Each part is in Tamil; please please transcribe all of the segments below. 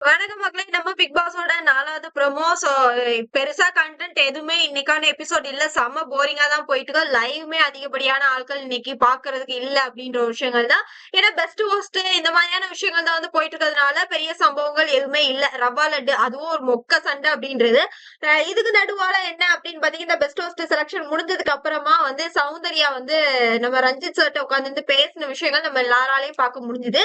வணக்கம் மக்களே நம்ம பிக் பாஸோட நாலாவது ப்ரோமோ சோ பெருசா கண்டென்ட் எதுவுமே இன்னைக்கான எபிசோட் இல்ல. செம்ம போரிங்கா தான் போயிட்டு இருக்கோம் லைவ்மே அதிகப்படியான ஆட்கள் இன்னைக்கு பாக்குறதுக்கு இல்ல அப்படின்ற ஒரு விஷயங்கள் தான். ஏன்னா பெஸ்ட் ஹோஸ்ட் இந்த மாதிரியான விஷயங்கள் தான் வந்து போயிட்டு இருக்கிறதுனால பெரிய சம்பவங்கள் எதுவுமே இல்ல. ரவா லட்டு அதுவும் ஒரு மொக்க சண்டை அப்படின்றது. இதுக்கு நடுவால என்ன அப்படின்னு பாத்தீங்கன்னா பெஸ்ட் ஹோஸ்ட் செலக்ஷன் முடிஞ்சதுக்கு அப்புறமா வந்து சௌந்தர்யா வந்து நம்ம ரஞ்சித் சார்ட்ட உட்காந்து பேசின விஷயங்கள் நம்ம எல்லாராலையும் பார்க்க முடிஞ்சுது.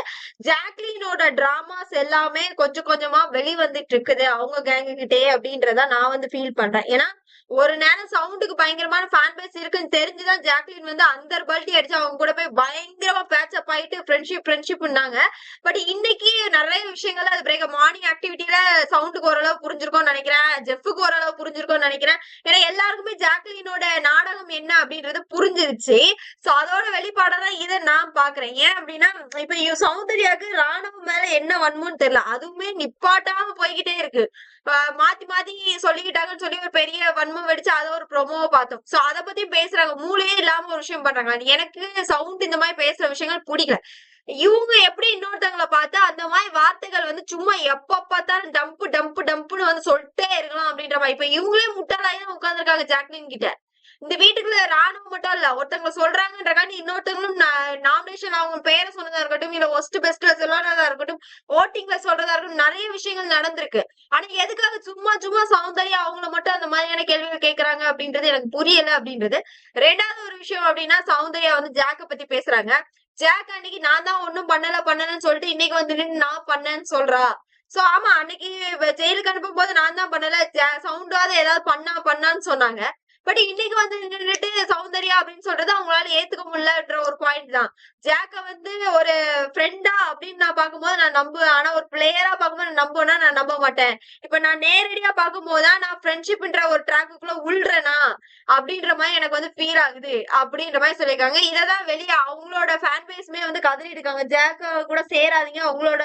ஜாக்லினோட டிராமாஸ் எல்லாமே கொஞ்சம் கொஞ்சமா வெளிவந்துட்டு இருக்குது. அவங்க கேங்கு கிட்டே அப்படின்றத நான் வந்து ஃபீல் பண்றேன். ஏன்னா ஒரு நேரம் சவுண்டுக்கு பயங்கரமான ஃபேன் பேஸ் இருக்குன்னு தெரிஞ்சுதான் ஜாக்லின் வந்து அந்த பல்ட்டி அடிச்சு அவங்க கூட போய் பயங்கரமா பேட்சப் ஆயிட்டு ஃப்ரெண்ட்ஷிப் ஃப்ரெண்ட்ஷிப்னாங்க பட் இன்னைக்கு நிறைய விஷயங்கள் அது பிரேக் மார்னிங் ஆக்டிவிட்டியில சவுண்டுக்கு ஓரளவு புரிஞ்சிருக்கும்னு நினைக்கிறேன். ஜெஃபுக்கு ஓரளவு புரிஞ்சிருக்கும்னு நினைக்கிறேன். ஏன்னா எல்லாருக்குமே ஜாக்லினோட நாடகம் என்ன அப்படின்றது புரிஞ்சிருச்சு. சோ அதோட வெளிப்பாடா இதை நான் பாக்குறேன் ஏன் அப்படின்னா இப்ப சௌந்தர்யாவுக்கு ராணுவம் மேல என்ன வன்மோன்னு தெரியல. அதுவுமே நிப்பாட்டாம போய்கிட்டே இருக்கு. மாத்தி மாத்தி சொல்லிக்கிட்டாங்கன்னு சொல்லி ஒரு பெரிய வன்மம் வெடிச்சு அதை ஒரு ப்ரொமோவை பார்த்தோம். சோ அதை பத்தி பேசுறாங்க. மூளையே இல்லாம ஒரு விஷயம் பண்றாங்க. எனக்கு சவுண்ட் இந்த மாதிரி பேசுற விஷயங்கள் பிடிக்கல. இவங்க எப்படி இன்னொருத்தவங்களை பார்த்தா அந்த மாதிரி வார்த்தைகள் வந்து சும்மா எப்ப பார்த்தாலும் டம்பு டம்பு டம்புன்னு வந்து சொல்லிட்டே இருக்கலாம் அப்படின்ற மாதிரி. இப்ப இவங்களே முட்டாளாயின்னு உட்காந்துருக்காங்க உட்கார்ந்துருக்காங்க ஜாக்லின் கிட்ட. இந்த வீட்டுக்குள்ள ராணுவம் மட்டும் இல்ல ஒருத்தவங்க சொல்றாங்கன்றக்காண்டி இன்னொருத்தவங்களும் நாமினேஷன் அவங்க பேரை சொன்னதா இருக்கட்டும் இல்ல ஒஸ்ட் பெஸ்ட்ல சொல்லாததா இருக்கட்டும் ஓட்டிங்ல சொல்றதா இருக்கட்டும் நிறைய விஷயங்கள் நடந்திருக்கு. ஆனா எதுக்காக சும்மா சும்மா சௌந்தர்யா அவங்கள மட்டும் அந்த மாதிரியான கேள்விகள் கேட்கறாங்க அப்படின்றது எனக்கு புரியல அப்படின்றது. ரெண்டாவது ஒரு விஷயம் அப்படின்னா சௌந்தர்யா வந்து ஜாக்க பத்தி பேசுறாங்க. ஜாக் அன்னைக்கு நான் தான் ஒண்ணும் பண்ணல பண்ணலன்னு சொல்லிட்டு இன்னைக்கு வந்து நான் பண்ணேன்னு சொல்றா. சோ ஆமா அன்னைக்கு ஜெயிலுக்கு அனுப்பும் போது நான் தான் பண்ணல சவுண்டாவது ஏதாவது பண்ணா பண்ணான்னு சொன்னாங்க. பட் இன்னைக்கு வந்து நின்னுட்டு சௌந்தர்யா அப்படின்னு சொல்றது அவங்களால ஏத்துக்க முடியலன்ற ஒரு பாயிண்ட் தான். ஜாக்க வந்து ஒரு ஃப்ரெண்டா அப்படின்னு நான் பார்க்கும்போது நான் நம்புவேன். ஆனா ஒரு பிளேயரா பார்க்கும்போது நான் நம்புவேன்னா நான் நம்ப மாட்டேன். இப்ப நான் நேரடியா பார்க்கும்போதுதான் நான் ஃப்ரெண்ட்ஷிப்ன்ற ஒரு ட்ராக்குக்குள்ள உள்றேனா அப்படின்ற மாதிரி எனக்கு வந்து ஃபீல் ஆகுது. அப்படின்ற மாதிரி சொல்லியிருக்காங்க. இததான் வெளியே அவங்களோட ஃபேன் பேஸ்மே வந்து கதறி இருக்காங்க ஜாக்க கூட சேராதீங்க. அவங்களோட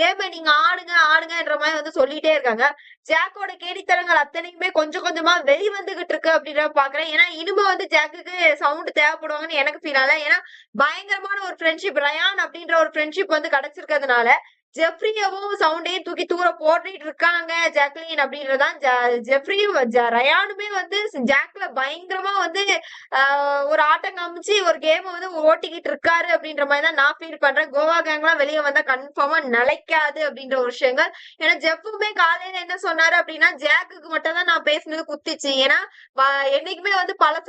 கேமை நீங்க ஆடுங்க ஆடுங்கன்ற மாதிரி வந்து சொல்லிட்டே இருக்காங்க. ஜாக்கோட கேடித்தரங்கள் அத்தனைக்குமே கொஞ்சம் கொஞ்சமா வெளிவந்துகிட்டு இருக்கு அப்படின்ற பாக்குறேன் ஏன்னா இனிமே வந்து ஜாக்குக்கு சவுண்ட் தேவைப்படுவாங்கன்னு எனக்கு ஃபீல் ஆகல. ஏன்னா பயங்கரமான ஒரு ஃப்ரெண்ட்ஷிப் ரயான் அப்படின்ற ஒரு ஃப்ரெண்ட்ஷிப் வந்து கிடைச்சிருக்கிறதுனால ஜெஃப்ரியவும் சவுண்டையும் தூக்கி தூர போட்டுட்டு இருக்காங்க ஜாக்லின் அப்படின்றதான் ஜெஃப்ரியும் ரயானுமே வந்து ஜாக்ல பயங்கரமா வந்து ஒரு ஆட்டம் காமிச்சு ஒரு கேம் வந்து ஓட்டிக்கிட்டு இருக்காரு அப்படின்ற மாதிரி தான் நான் ஃபீல் பண்றேன். கோவா கேங்லாம் வெளியே வந்தா கன்ஃபார்மா நிலைக்காது அப்படின்ற ஒரு விஷயங்கள். ஏன்னா ஜெஃப்புமே காலையில என்ன சொன்னாரு அப்படின்னா ஜாக்குக்கு மட்டும் தான் நான் பேசினது குத்திச்சு. ஏன்னா என்னைக்குமே வந்து பழச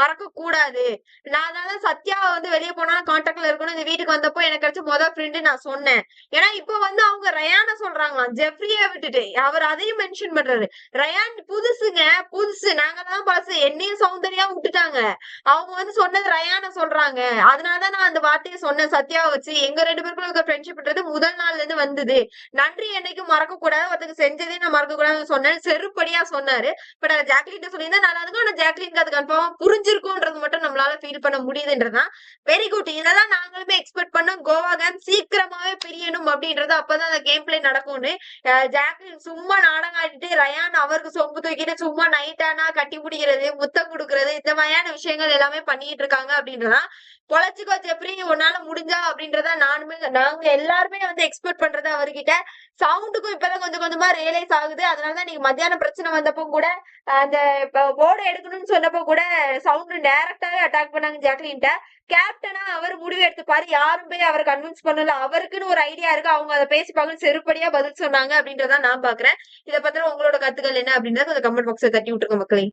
மறக்க கூடாது. நான் அதனால சத்யாவை வந்து வெளியே போனாலும் கான்டாக்ட்ல இருக்கணும். இந்த வீட்டுக்கு வந்தப்போ எனக்கு கிடைச்ச மொதல் ஃப்ரெண்டு நான் சொன்னேன். ஏன்னா இப்ப வந்து அவங்க ரயான சொல்றாங்களாம். ஜெஃப்ரிய விட்டுட்டு. அவர் அதையும் மென்ஷன் பண்றாரு. ரயான் புதுசுங்க புதுசு. நாங்க தான் பாசு என்னையும் சௌந்தர்யா விட்டுட்டாங்க. அவங்க வந்து சொன்னது ரயான சொல்றாங்க. அதனாலதான் நான் அந்த வார்த்தையை சொன்னேன். சத்யாவை வச்சு. எங்க ரெண்டு பேருக்குள்ள இருக்க ஃப்ரெண்ட்ஷிப்ன்றது முதல் நாள்ல இருந்து வந்தது. நன்றி என்னைக்கும் மறக்க கூடாது ஒருத்தருக்கு செஞ்சதே நான் மறக்க கூடாதுன்னு சொன்னேன். செருப்படியா சொன்னாரு. பட் அதை ஜாக்லின் சொல்லியிருந்தா நல்லா இருக்கும் ஆனா ஜாக்லினுக்கு அது கன்ஃபார்மா புரிஞ்சிருக்கும்ன்றது மட்டும் நம்மளால ஃபீல் பண்ண முடியுதுன்றதுதான். வெரி குட் இதெல்லாம் நாங்களுமே எக்ஸ்பெக்ட் பண்ணோம். கோவா கேம் சீக்கிரமாவே தெரியணும் அப்படின்றது அப்பதான் அந்த கேம் பிளே நடக்கும்னு. ஜாக்கு சும்மா நாடகம் ஆடிட்டு ரயான் அவருக்கு சொம்பு தூக்கிட்டு சும்மா நைட் ஆனா கட்டி பிடிக்கிறது முத்தம் கொடுக்கறது இந்த மாதிரியான விஷயங்கள் எல்லாமே பண்ணிட்டு இருக்காங்க அப்படின்றதா பொழைச்சிக்கோ ஜெப்ரி உன்னால முடிஞ்சா அப்படின்றத நானுமே நாங்க எல்லாருமே வந்து எக்ஸ்பெக்ட் பண்றது அவர்கிட்ட. சவுண்டுக்கும் இப்பதான் கொஞ்சம் கொஞ்சமா ரியலைஸ் ஆகுது. அதனாலதான் நீங்க மத்தியானம் பிரச்சனை வந்தப்போ கூட அந்த போர்டு எடுக்கணும்னு சொன்னப்போ கூட சவுண்ட் டைரக்டாவே அட்டாக் பண்ணாங்க ஜாக்லின்ட்ட. கேப்டனா அவர் முடிவு எடுத்துப்பாரு. யாரும் போய் அவர் கன்வின்ஸ் பண்ணல. அவருக்குன்னு ஒரு ஐடியா இருக்கு. அவங்க அதை பேசிப்பாங்கன்னு செருப்படியா பதில் சொன்னாங்க அப்படின்றத நான் பாக்குறேன். இதை பத்தின உங்களோட கருத்துக்கள் என்ன அப்படின்றத கொஞ்சம் கமெண்ட் பாக்ஸ்ல தட்டி விட்டுருங்க மக்களே.